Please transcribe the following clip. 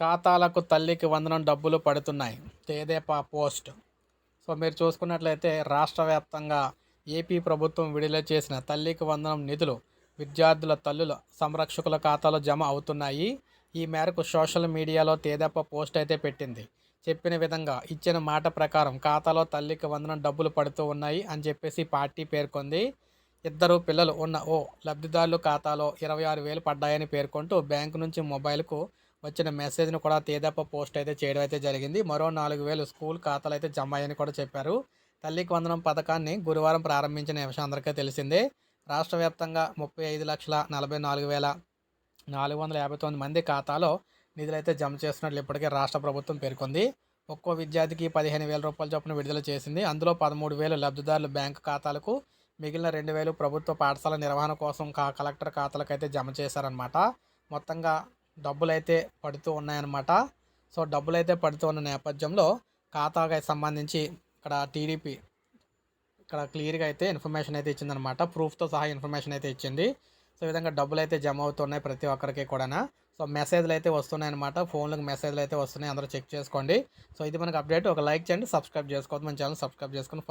ఖాతాలకు తల్లికి వందనం డబ్బులు పడుతున్నాయి. తేదేపా పోస్ట్. సో మీరు చూసుకున్నట్లయితే రాష్ట్ర వ్యాప్తంగా ఏపీ ప్రభుత్వం విడుదల చేసిన తల్లికి వందనం నిధులు విద్యార్థుల తల్లుల సంరక్షకుల ఖాతాలో జమ అవుతున్నాయి. ఈ మేరకు సోషల్ మీడియాలో తేదప్ప పోస్ట్ అయితే పెట్టింది. చెప్పిన విధంగా ఇచ్చిన మాట ప్రకారం ఖాతాలో తల్లికి వందనం డబ్బులు పడుతూ ఉన్నాయి అని చెప్పేసి పార్టీ పేర్కొంది. ఇద్దరు పిల్లలు ఉన్న ఓ లబ్ధిదారుల ఖాతాలో ఇరవై ఆరు వేలు పడ్డాయని పేర్కొంటూ బ్యాంకు నుంచి మొబైల్కు వచ్చిన మెసేజ్ను కూడా తేదప్ప పోస్ట్ అయితే చేయడం అయితే జరిగింది. మరో నాలుగు వేలు స్కూల్ ఖాతాలు అయితే జమ అయ్యని కూడా చెప్పారు. తల్లికి వందనం పథకాన్ని గురువారం ప్రారంభించిన విషయం అందరికీ తెలిసిందే. రాష్ట్ర వ్యాప్తంగా ముప్పై ఐదు లక్షల నలభై నాలుగు వేల నాలుగు వందల యాభై తొమ్మిది మంది ఖాతాలో నిధులైతే జమ చేస్తున్నట్లు ఇప్పటికే రాష్ట్ర ప్రభుత్వం పేర్కొంది. ఒక్కో విద్యార్థికి పదిహేను వేల రూపాయల చొప్పున విడుదల చేసింది. అందులో పదమూడు వేలు లబ్ధిదారుల బ్యాంకు ఖాతాలకు మిగిలిన రెండు వేలు ప్రభుత్వ పాఠశాల నిర్వహణ కోసం కా కలెక్టర్ ఖాతాలకు అయితే జమ చేశారనమాట మొత్తంగా డబ్బులు అయితే పడుతూ ఉన్నాయన్నమాట. సో డబ్బులు అయితే పడుతూ ఉన్న నేపథ్యంలో ఖాతాకి సంబంధించి ఇక్కడ టీడీపీ ఇక్కడ క్లియర్గా అయితే ఇన్ఫర్మేషన్ అయితే ఇచ్చిందనమాట ప్రూఫ్తో సహా ఇన్ఫర్మేషన్ అయితే ఇచ్చింది. సో ఈ విధంగా డబ్బులు అయితే జమ అవుతున్నాయి ప్రతి ఒక్కరికి కూడా సో మెసేజ్లు అయితే వస్తున్నాయి అనమాట ఫోన్లకు మెసేజ్లు అయితే వస్తున్నాయి. అందరూ చెక్ చేసుకోండి. సో ఇది మనకు అప్డేట్. ఒక లైక్ చేయండి. సబ్స్క్రైబ్ చేసుకోవద్దు. మన ఛానల్ సబ్స్క్రైబ్ చేసుకొని